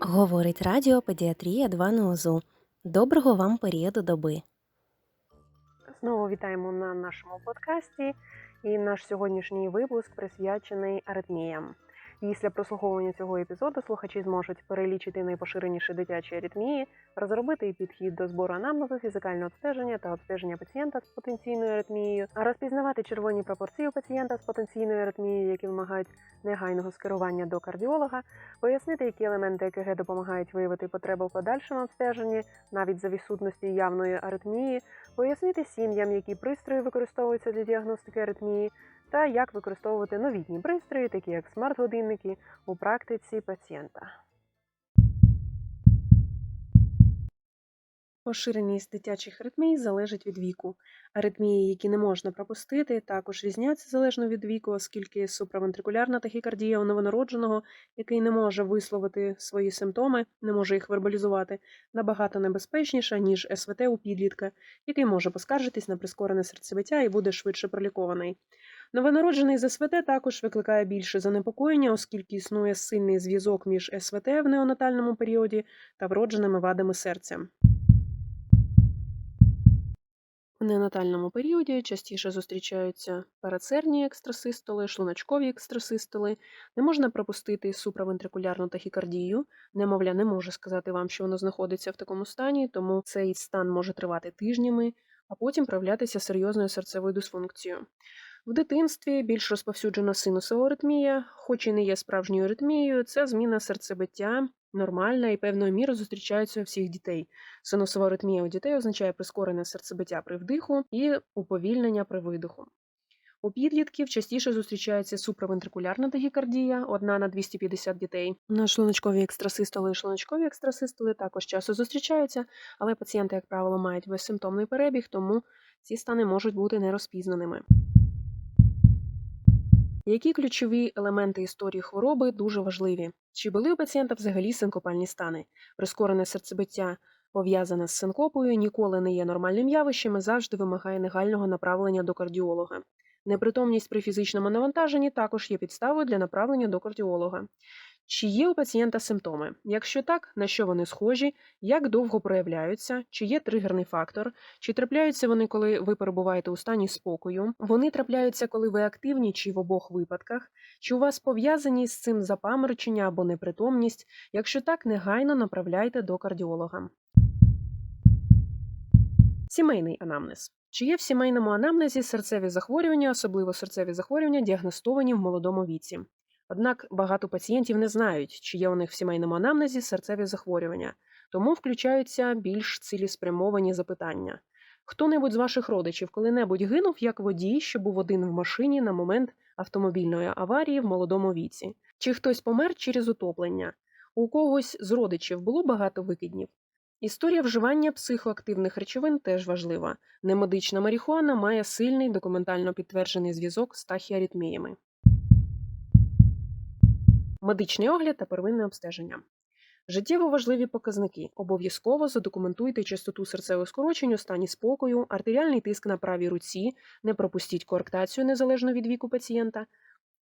Говорить Радіо Педіатрія 2 на Озу. Доброго вам періоду доби. Знову вітаємо на нашому подкасті. І наш сьогоднішній випуск присвячений аритміям. Після прослуховування цього епізоду слухачі зможуть перелічити найпоширеніші дитячі аритмії, розробити підхід до збору анамнезу, фізикального обстеження та обстеження пацієнта з потенційною аритмією, розпізнавати червоні пропорції у пацієнта з потенційною аритмією, які вимагають негайного скерування до кардіолога, пояснити, які елементи ЕКГ допомагають виявити потребу в подальшому обстеженні, навіть за відсутності явної аритмії, пояснити сім'ям, які пристрої використовуються для діагностики аритмії, та як використовувати новітні пристрої, такі як смарт-годинники, у практиці пацієнта. Поширеність дитячих аритмій залежить від віку. Аритмії, які не можна пропустити, також різняться залежно від віку, оскільки суправентрикулярна тахікардія у новонародженого, який не може висловити свої симптоми, не може їх вербалізувати, набагато небезпечніша, ніж СВТ у підлітка, який може поскаржитись на прискорене серцебиття і буде швидше пролікований. Новонароджений з СВТ також викликає більше занепокоєння, оскільки існує сильний зв'язок між СВТ в неонатальному періоді та вродженими вадами серця. У неонатальному періоді частіше зустрічаються парацерні екстрасистоли, шлуночкові екстрасистоли. Не можна пропустити суправентрикулярну тахікардію. Немовля не може сказати вам, що воно знаходиться в такому стані, тому цей стан може тривати тижнями, а потім проявлятися серйозною серцевою дисфункцією. В дитинстві більш розповсюджена синусова аритмія, хоч і не є справжньою аритмією, це зміна серцебиття нормальна і певною мірою зустрічається у всіх дітей. Синусова аритмія у дітей означає прискорене серцебиття при вдиху і уповільнення при видиху. У підлітків частіше зустрічається суправентрикулярна тахікардія, одна на 250 дітей. На шлуночкові екстрасистоли і шлуночкові екстрасистоли також часто зустрічаються, але пацієнти, як правило, мають безсимптомний перебіг, тому ці стани можуть бути нерозпізнаними. Які ключові елементи історії хвороби дуже важливі? Чи були у пацієнта взагалі синкопальні стани? Прискорене серцебиття пов'язане з синкопою ніколи не є нормальним явищем і завжди вимагає негального направлення до кардіолога. Непритомність при фізичному навантаженні також є підставою для направлення до кардіолога. Чи є у пацієнта симптоми? Якщо так, на що вони схожі, як довго проявляються, чи є тригерний фактор, чи трапляються вони, коли ви перебуваєте у стані спокою, вони трапляються, коли ви активні, чи в обох випадках, чи у вас пов'язані з цим запаморочення або непритомність? Якщо так, негайно направляйте до кардіолога. Сімейний анамнез. Чи є в сімейному анамнезі серцеві захворювання, особливо серцеві захворювання, діагностовані в молодому віці? Однак багато пацієнтів не знають, чи є у них в сімейному анамнезі серцеві захворювання, тому включаються більш цілеспрямовані запитання. Хто-небудь з ваших родичів коли-небудь гинув як водій, що був один в машині на момент автомобільної аварії в молодому віці? Чи хтось помер через утоплення? У когось з родичів було багато викиднів? Історія вживання психоактивних речовин теж важлива. Немедична марихуана має сильний документально підтверджений зв'язок з тахіаритміями. Медичний огляд та первинне обстеження. Життєво важливі показники. Обов'язково задокументуйте частоту серцевих скорочень у стані спокою, артеріальний тиск на правій руці, не пропустіть кооректацію незалежно від віку пацієнта,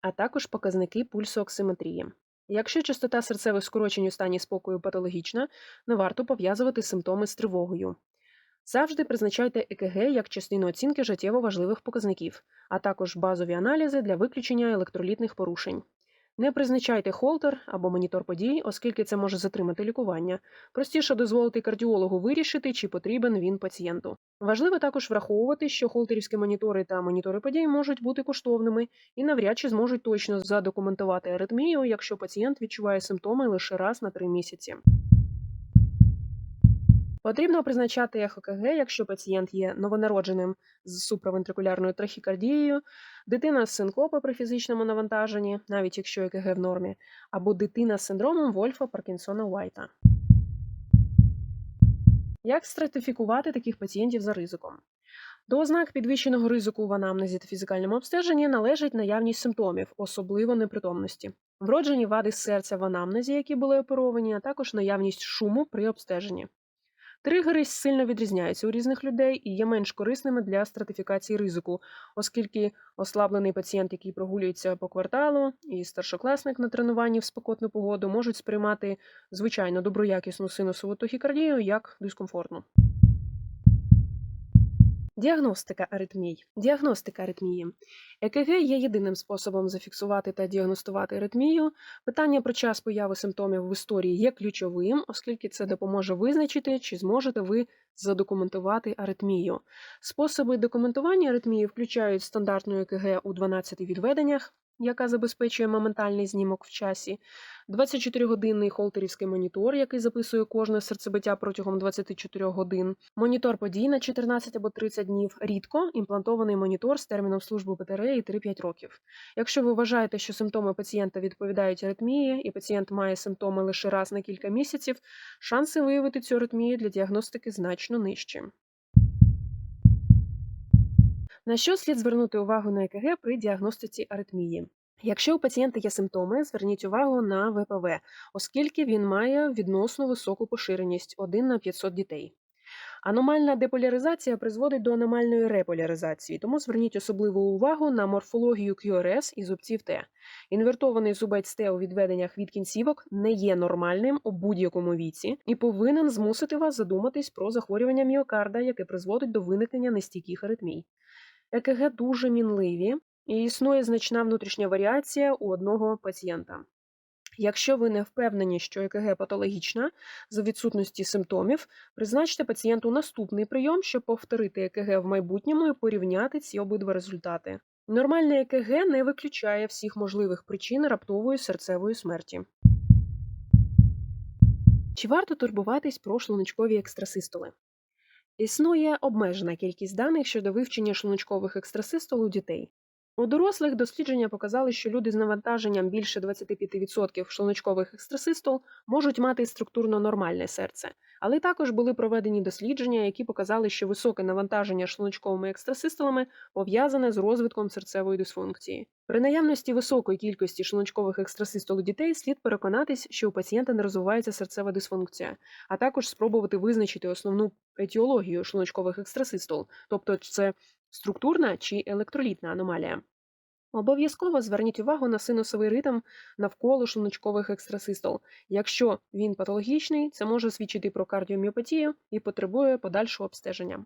а також показники пульсооксиметрії. Якщо частота серцевих скорочень у стані спокою патологічна, не варто пов'язувати симптоми з тривогою. Завжди призначайте ЕКГ як частину оцінки життєво важливих показників, а також базові аналізи для виключення електролітних порушень. Не призначайте холтер або монітор подій, оскільки це може затримати лікування. Простіше дозволити кардіологу вирішити, чи потрібен він пацієнту. Важливо також враховувати, що холтерівські монітори та монітори подій можуть бути коштовними і навряд чи зможуть точно задокументувати аритмію, якщо пацієнт відчуває симптоми лише раз на три місяці. Потрібно призначати ЕХКГ, якщо пацієнт є новонародженим з суправентрикулярною трахікардією, дитина з синкопа при фізичному навантаженні, навіть якщо ЕКГ в нормі, або дитина з синдромом Вольфа Паркінсона Уайта. Як стратифікувати таких пацієнтів за ризиком? До ознак підвищеного ризику в анамнезі та фізикальному обстеженні належить наявність симптомів, особливо непритомності, вроджені вади серця в анамнезі, які були оперовані, а також наявність шуму при обстеженні. Тригери сильно відрізняються у різних людей і є менш корисними для стратифікації ризику, оскільки ослаблений пацієнт, який прогулюється по кварталу, і старшокласник на тренуванні в спекотну погоду можуть сприймати звичайно доброякісну синусову тахікардію як дискомфортну. Діагностика аритмій. Діагностика аритмії. ЕКГ є єдиним способом зафіксувати та діагностувати аритмію. Питання про час появи симптомів в історії є ключовим, оскільки це допоможе визначити, чи зможете ви задокументувати аритмію. Способи документування аритмії включають стандартну ЕКГ у 12 відведеннях, яка забезпечує моментальний знімок в часі, 24-годинний холтерівський монітор, який записує кожне серцебиття протягом 24 годин, монітор подій на 14 або 30 днів, рідко імплантований монітор з терміном служби батареї 3-5 років. Якщо ви вважаєте, що симптоми пацієнта відповідають аритмії, і пацієнт має симптоми лише раз на кілька місяців, шанси виявити цю аритмію для діагностики значно нижчі. На що слід звернути увагу на ЕКГ при діагностиці аритмії? Якщо у пацієнта є симптоми, зверніть увагу на ВПВ, оскільки він має відносно високу поширеність 1 на 500 дітей. Аномальна деполяризація призводить до аномальної реполяризації, тому зверніть особливу увагу на морфологію QRS і зубців Т. Інвертований зубець Т у відведеннях від кінцівок не є нормальним у будь-якому віці і повинен змусити вас задуматись про захворювання міокарда, яке призводить до виникнення нестійких аритмій. ЕКГ дуже мінливі і існує значна внутрішня варіація у одного пацієнта. Якщо ви не впевнені, що ЕКГ патологічна за відсутності симптомів, призначте пацієнту наступний прийом, щоб повторити ЕКГ в майбутньому і порівняти ці обидва результати. Нормальне ЕКГ не виключає всіх можливих причин раптової серцевої смерті. Чи варто турбуватись про шлуночкові екстрасистоли? Існує обмежена кількість даних щодо вивчення шлуночкових екстрасистол у дітей. У дорослих дослідження показали, що люди з навантаженням більше 25% шлуночкових екстрасистол можуть мати структурно нормальне серце, але також були проведені дослідження, які показали, що високе навантаження шлуночковими екстрасистолами пов'язане з розвитком серцевої дисфункції. При наявності високої кількості шлуночкових екстрасистол у дітей слід переконатись, що у пацієнта не розвивається серцева дисфункція, а також спробувати визначити основну етіологію шлуночкових екстрасистол, тобто це структурна чи електролітна аномалія. Обов'язково зверніть увагу на синусовий ритм навколо шлуночкових екстрасистол. Якщо він патологічний, це може свідчити про кардіоміопатію і потребує подальшого обстеження.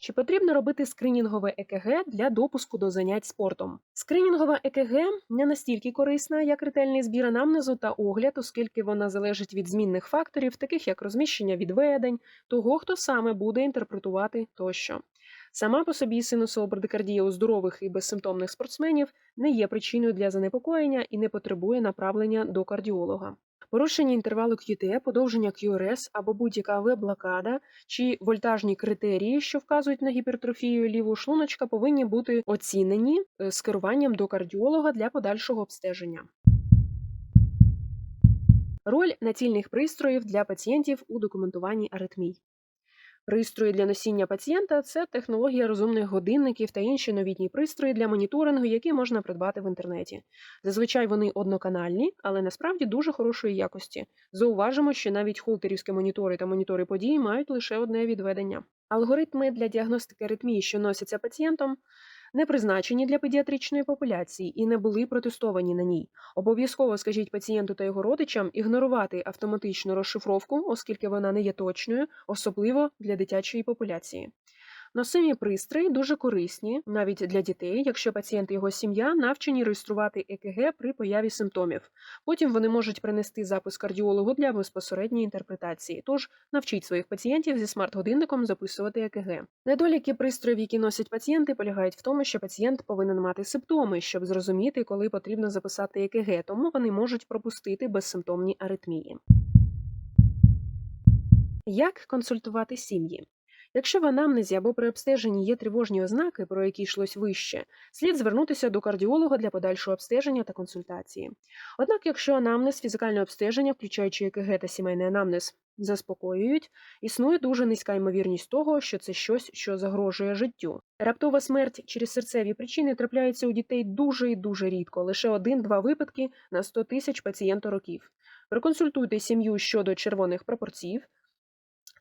Чи потрібно робити скринінгове ЕКГ для допуску до занять спортом? Скринінгова ЕКГ не настільки корисна, як ретельний збір анамнезу та огляд, оскільки вона залежить від змінних факторів, таких як розміщення відведень, того, хто саме буде інтерпретувати тощо. Сама по собі синусообрадикардія у здорових і безсимптомних спортсменів не є причиною для занепокоєння і не потребує направлення до кардіолога. Порушення інтервалу QT, подовження QRS або будь-яка веб-блокада чи вольтажні критерії, що вказують на гіпертрофію лівого шлуночка, повинні бути оцінені е, з керуванням до кардіолога для подальшого обстеження. Роль націльних пристроїв для пацієнтів у документуванні аритмій. Пристрої для носіння пацієнта це технологія розумних годинників та інші новітні пристрої для моніторингу, які можна придбати в інтернеті. Зазвичай вони одноканальні, але насправді дуже хорошої якості. Зауважимо, що навіть холтерівські монітори та монітори подій мають лише одне відведення. Алгоритми для діагностики аритмії, що носяться пацієнтом, не призначені для педіатричної популяції і не були протестовані на ній. Обов'язково скажіть пацієнту та його родичам ігнорувати автоматичну розшифровку, оскільки вона не є точною, особливо для дитячої популяції. Носимі пристрої дуже корисні навіть для дітей, якщо пацієнт і його сім'я навчені реєструвати ЕКГ при появі симптомів. Потім вони можуть принести запис кардіологу для безпосередньої інтерпретації. Тож навчіть своїх пацієнтів зі смарт-годинником записувати ЕКГ. Недоліки пристроїв, які носять пацієнти, полягають в тому, що пацієнт повинен мати симптоми, щоб зрозуміти, коли потрібно записати ЕКГ, тому вони можуть пропустити безсимптомні аритмії. Як консультувати сім'ї? Якщо в анамнезі або при обстеженні є тривожні ознаки, про які йшлось вище, слід звернутися до кардіолога для подальшого обстеження та консультації. Однак, якщо анамнез, фізикальне обстеження, включаючи ЕКГ та сімейний анамнез, заспокоюють, існує дуже низька ймовірність того, що це щось, що загрожує життю. Раптова смерть через серцеві причини трапляється у дітей дуже і дуже рідко, лише один-два випадки на 100 тисяч пацієнтороків. Проконсультуйте сім'ю щодо червоних прапорців,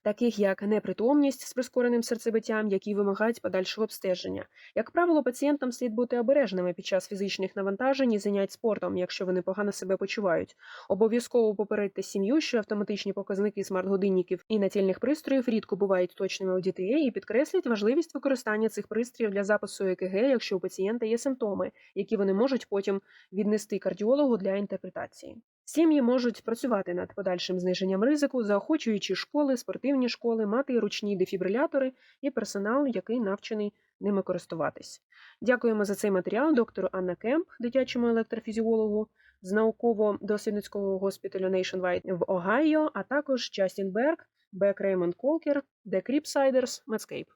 таких як непритомність з прискореним серцебиттям, які вимагають подальшого обстеження. Як правило, пацієнтам слід бути обережними під час фізичних навантажень і занять спортом, якщо вони погано себе почувають. Обов'язково попередьте сім'ю, що автоматичні показники смарт-годинників і натільних пристроїв рідко бувають точними у дітей, і підкресліть важливість використання цих пристроїв для запису ЕКГ, якщо у пацієнта є симптоми, які вони можуть потім віднести кардіологу для інтерпретації. Сім'ї можуть працювати над подальшим зниженням ризику, заохочуючи школи, спортивні школи, мати ручні дефібрилятори і персонал, який навчений ними користуватись. Дякуємо за цей матеріал доктору Анна Кемп, дитячому електрофізіологу з науково-дослідницького госпіталю Nationwide в Огайо, а також Джастін Берг, Бек Реймонд Колкер, The Кріпсайдерс, Medscape.